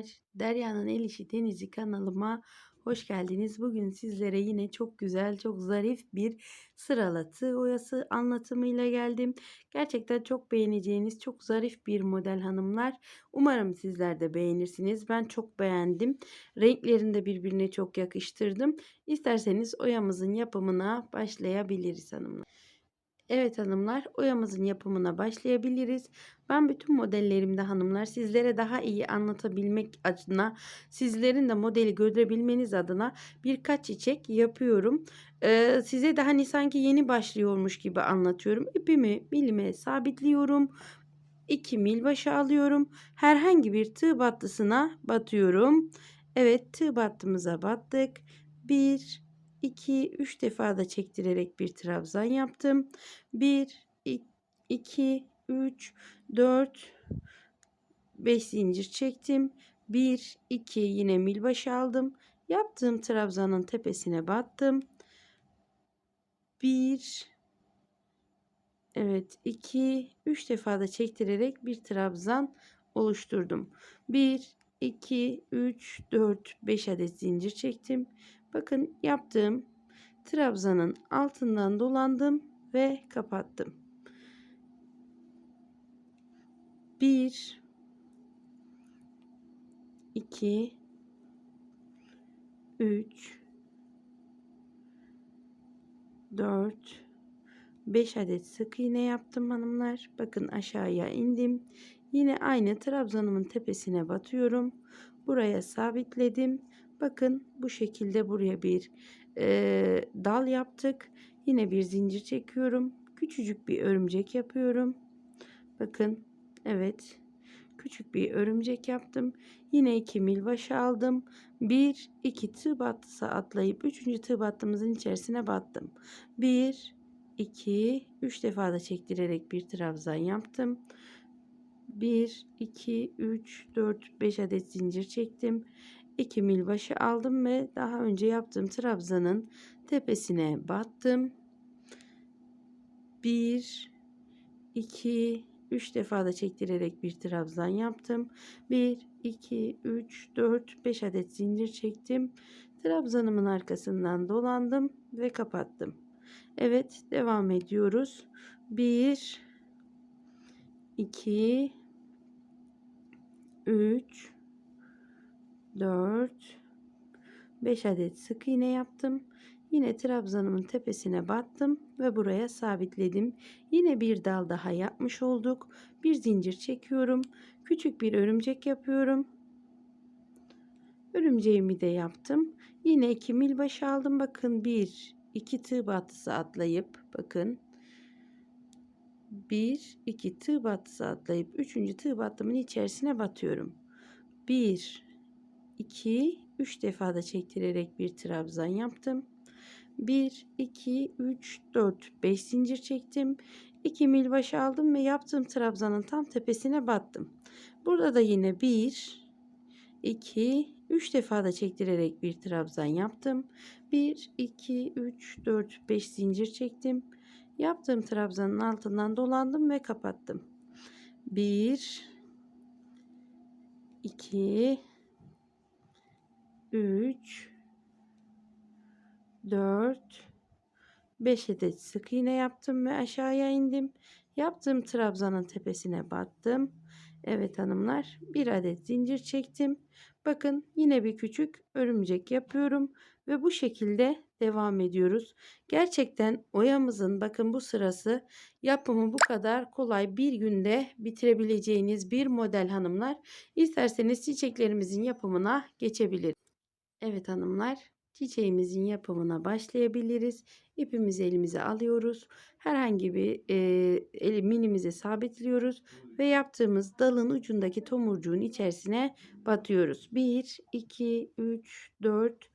hanımlar, Derya'nın El İşi Denizi kanalıma hoş geldiniz. Bugün sizlere yine çok güzel, çok zarif bir sıralatı oyası anlatımıyla geldim. Gerçekten çok beğeneceğiniz çok zarif bir model hanımlar. Umarım sizler de beğenirsiniz. Ben çok beğendim. Renklerini de birbirine çok yakıştırdım. İsterseniz oyamızın yapımına başlayabiliriz hanımlar. Evet hanımlar oyamızın yapımına başlayabiliriz. Ben bütün modellerimde hanımlar sizlere daha iyi anlatabilmek adına sizlerin de modeli görebilmeniz adına birkaç çiçek yapıyorum. Ee, size de hani sanki yeni başlıyormuş gibi anlatıyorum. İpimi milime sabitliyorum. 2 mil başı alıyorum. Herhangi bir tığ battısına batıyorum. Evet tığ battımıza battık. 1 2 3 defa da çektirerek bir trabzan yaptım. 1 2 3 4 5 zincir çektim. 1 2 yine mil başı aldım. Yaptığım trabzanın tepesine battım. 1 Evet 2 3 defa da çektirerek bir trabzan oluşturdum. 1 2 3 4 5 adet zincir çektim. Bakın yaptığım trabzanın altından dolandım ve kapattım. 1 2 3 4 5 adet sık iğne yaptım hanımlar. Bakın aşağıya indim. Yine aynı trabzanımın tepesine batıyorum. Buraya sabitledim. Bakın bu şekilde buraya bir e, dal yaptık. Yine bir zincir çekiyorum. Küçücük bir örümcek yapıyorum. Bakın evet küçük bir örümcek yaptım. Yine 2 mil başı aldım. 1 2 tığ battısı atlayıp 3. tığ battığımızın içerisine battım. 1 2 3 defa da çektirerek bir trabzan yaptım. 1 2 3 4 5 adet zincir çektim. 2 mil başı aldım ve daha önce yaptığım trabzanın tepesine battım. 1 2 3 defa da çektirerek bir trabzan yaptım. 1 2 3 4 5 adet zincir çektim. Trabzanımın arkasından dolandım ve kapattım. Evet, devam ediyoruz. 1 2 3 4 5 adet sık iğne yaptım. Yine trabzanımın tepesine battım ve buraya sabitledim. Yine bir dal daha yapmış olduk. Bir zincir çekiyorum. Küçük bir örümcek yapıyorum. Örümceğimi de yaptım. Yine 2 mil başı aldım. Bakın 1 2 tığ battısı atlayıp bakın 1 2 tığ battısı atlayıp 3. tığ battımın içerisine batıyorum. 1 2 3 defa da çektirerek bir trabzan yaptım. 1 2 3 4 5 zincir çektim. 2 mil baş aldım ve yaptığım trabzanın tam tepesine battım. Burada da yine 1 2 3 defa da çektirerek bir trabzan yaptım. 1 2 3 4 5 zincir çektim. Yaptığım trabzanın altından dolandım ve kapattım. 1 2 3 4 5 adet sık iğne yaptım ve aşağıya indim. Yaptığım trabzanın tepesine battım. Evet hanımlar bir adet zincir çektim. Bakın yine bir küçük örümcek yapıyorum ve bu şekilde devam ediyoruz. Gerçekten oyamızın bakın bu sırası yapımı bu kadar kolay bir günde bitirebileceğiniz bir model hanımlar. İsterseniz çiçeklerimizin yapımına geçebiliriz. Evet hanımlar çiçeğimizin yapımına başlayabiliriz. İpimizi elimize alıyoruz. Herhangi bir e, eli minimize sabitliyoruz ve yaptığımız dalın ucundaki tomurcuğun içerisine batıyoruz. 1, 2, 3, 4,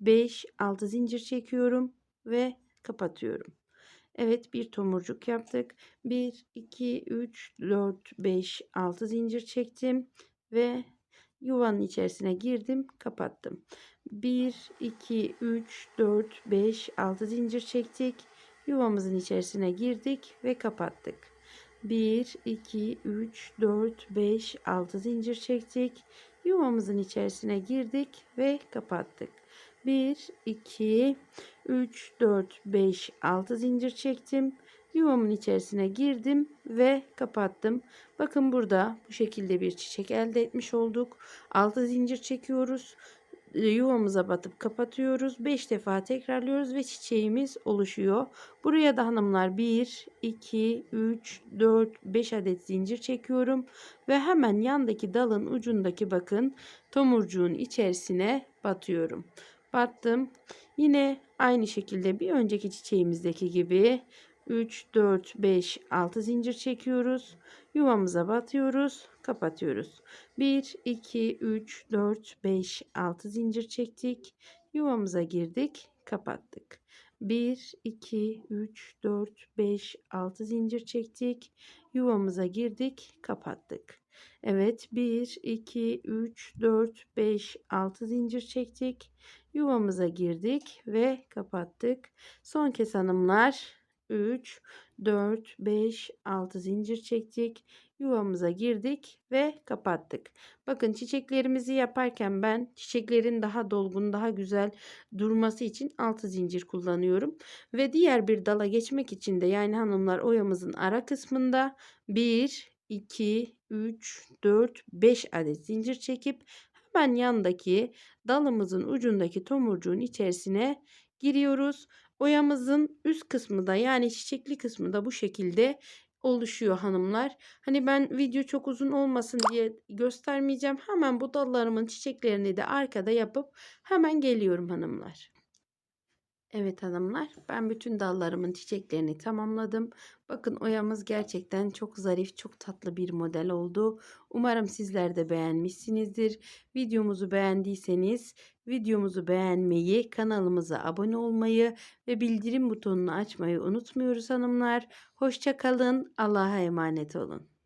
5, 6 zincir çekiyorum ve kapatıyorum. Evet bir tomurcuk yaptık. 1, 2, 3, 4, 5, 6 zincir çektim ve yuvanın içerisine girdim kapattım. 1 2 3 4 5 6 zincir çektik yuvamızın içerisine girdik ve kapattık 1 2 3 4 5 6 zincir çektik Yuvamızın içerisine girdik ve kapattık. 1, 2, 3, 4, 5, 6 zincir çektim. Yuvamın içerisine girdim ve kapattım. Bakın burada bu şekilde bir çiçek elde etmiş olduk. 6 zincir çekiyoruz. E, Yuvamıza batıp kapatıyoruz. 5 defa tekrarlıyoruz ve çiçeğimiz oluşuyor. Buraya da hanımlar 1, 2, 3, 4, 5 adet zincir çekiyorum. Ve hemen yandaki dalın ucundaki bakın tomurcuğun içerisine batıyorum. Battım. Yine aynı şekilde bir önceki çiçeğimizdeki gibi 3, 4, 5, 6 zincir çekiyoruz. Yuvamıza batıyoruz. Kapatıyoruz. 1, 2, 3, 4, 5, 6 zincir çektik. Yuvamıza girdik. Kapattık. 1, 2, 3, 4, 5, 6 zincir çektik. Yuvamıza girdik. Kapattık. Evet 1, 2, 3, 4, 5, 6 zincir çektik. Yuvamıza girdik ve kapattık. Son kez hanımlar 3, 4, 5, 6 zincir çektik. Yuvamıza girdik ve kapattık. Bakın çiçeklerimizi yaparken ben çiçeklerin daha dolgun, daha güzel durması için 6 zincir kullanıyorum. Ve diğer bir dala geçmek için de yani hanımlar oyamızın ara kısmında 1, 2, 3, 4, 5 adet zincir çekip hemen yandaki dalımızın ucundaki tomurcuğun içerisine giriyoruz. Oyamızın üst kısmı da yani çiçekli kısmı da bu şekilde oluşuyor hanımlar. Hani ben video çok uzun olmasın diye göstermeyeceğim. Hemen bu dallarımın çiçeklerini de arkada yapıp hemen geliyorum hanımlar. Evet hanımlar, ben bütün dallarımın çiçeklerini tamamladım. Bakın oyamız gerçekten çok zarif, çok tatlı bir model oldu. Umarım sizler de beğenmişsinizdir. Videomuzu beğendiyseniz videomuzu beğenmeyi, kanalımıza abone olmayı ve bildirim butonunu açmayı unutmuyoruz hanımlar. Hoşça kalın, Allah'a emanet olun.